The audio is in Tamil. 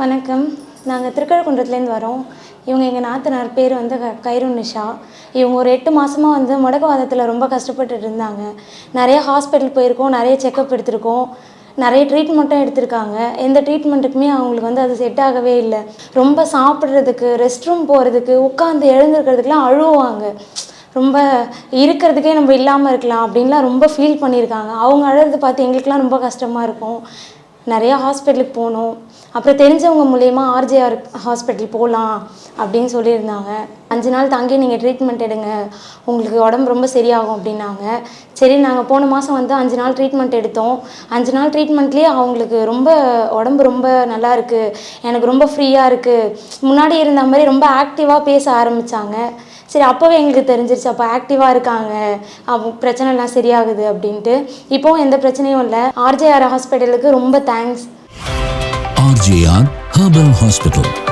வணக்கம். நாங்கள் திருக்கழுக்குன்றத்துலேருந்து வரோம். இவங்க எங்கள் நாத்தனார் பேர் வந்து க- கைரு நிஷா. இவங்க ஒரு எட்டு மாதமாக வந்து முடக்குவாதத்தில் ரொம்ப கஷ்டப்பட்டுட்டு இருந்தாங்க. நிறைய ஹாஸ்பிட்டல் போயிருக்கோம் நிறைய செக்கப் எடுத்திருக்கோம். நிறைய ட்ரீட்மெண்ட்டும் எடுத்திருக்காங்க. எந்த ட்ரீட்மெண்ட்டுக்குமே அவங்களுக்கு வந்து அது செட் ஆகவே இல்லை. ரொம்ப சாப்பிட்றதுக்கு ரெஸ்ட் ரூம் போகிறதுக்கு உட்காந்து எழுந்திருக்கிறதுக்குலாம் அழுவாங்க ரொம்ப இருக்கிறதுக்கே நம்ம இல்லாமல் இருக்கலாம் அப்படின்லாம் ரொம்ப ஃபீல் பண்ணியிருக்காங்க. அவங்க அழுறது பார்த்து எங்களுக்குலாம் ரொம்ப கஷ்டமாக இருக்கும். நிறையா ஹாஸ்பிட்டலுக்கு போகணும் அப்புறம் தெரிஞ்சவங்க மூலயமா ஆர்ஜிஆர் ஹாஸ்பிட்டல் போகலாம் அப்படின்னு சொல்லியிருந்தாங்க. அஞ்சு நாள் தாங்கி நீங்கள் ட்ரீட்மெண்ட் எடுங்க. உங்களுக்கு உடம்பு ரொம்ப சரியாகும் அப்படின்னாங்க. சரி நாங்கள் போன மாதம் வந்து அஞ்சு நாள் ட்ரீட்மெண்ட் எடுத்தோம். அஞ்சு நாள் ட்ரீட்மெண்ட்லேயே அவங்களுக்கு ரொம்ப உடம்பு ரொம்ப நல்லா இருக்குது எனக்கு ரொம்ப ஃப்ரீயாக இருக்குது முன்னாடி இருந்த மாதிரி ரொம்ப ஆக்டிவாக பேச ஆரம்பித்தாங்க சரி அப்போவே எங்களுக்கு தெரிஞ்சிருச்சு. அப்போ ஆக்டிவாக இருக்காங்க. அவங்க பிரச்சனைலாம் சரியாகுது அப்படின்ட்டு. இப்போவும் எந்த பிரச்சனையும் இல்லை. ஆர்ஜேஆர் ஹாஸ்பிட்டலுக்கு ரொம்ப தேங்க்ஸ் RJR Herbal Hospital.